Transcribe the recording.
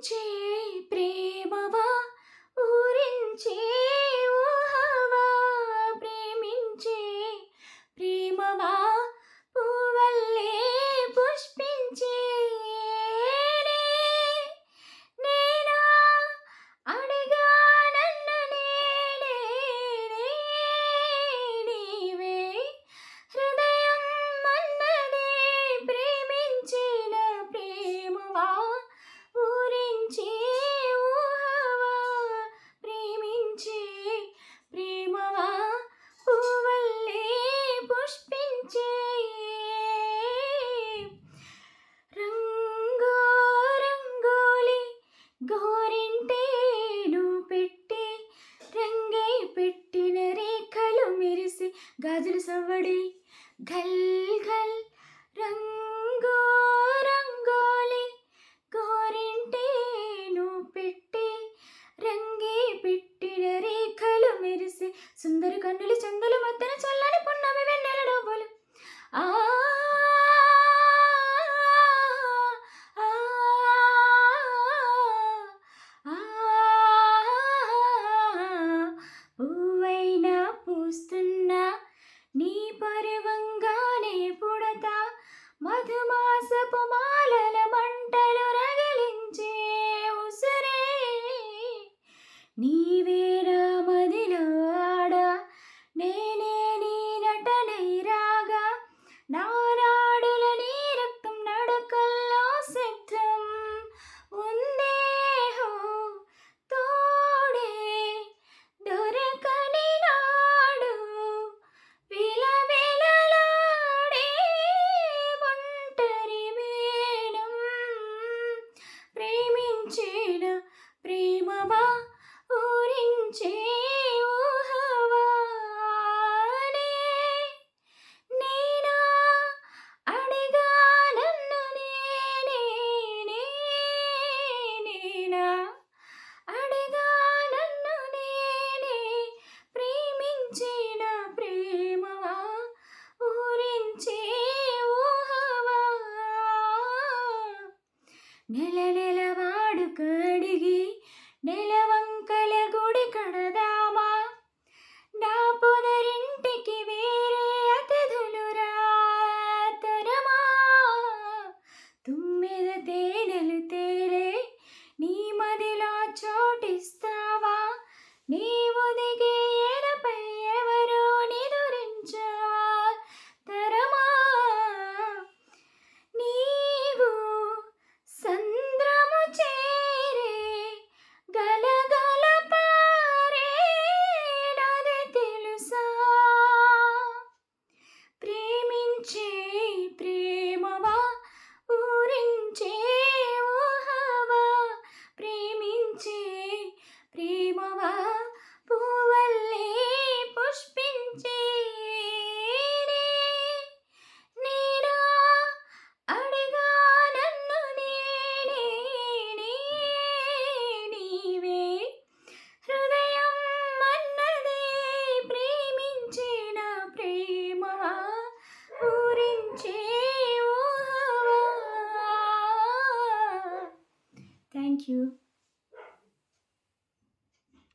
gente! గాజులు సవ్వడి ఘల్ ఘల్ రంగో రంగోలి గోరింటేను పెట్టి రంగి పెట్టిన రేఖలు మెరిసి సుందర కన్నులు చందులు మధ్యన చల్ల మధుమాసపు మాలల మంటలు రగలించే ఉసరే. నీవే Neyle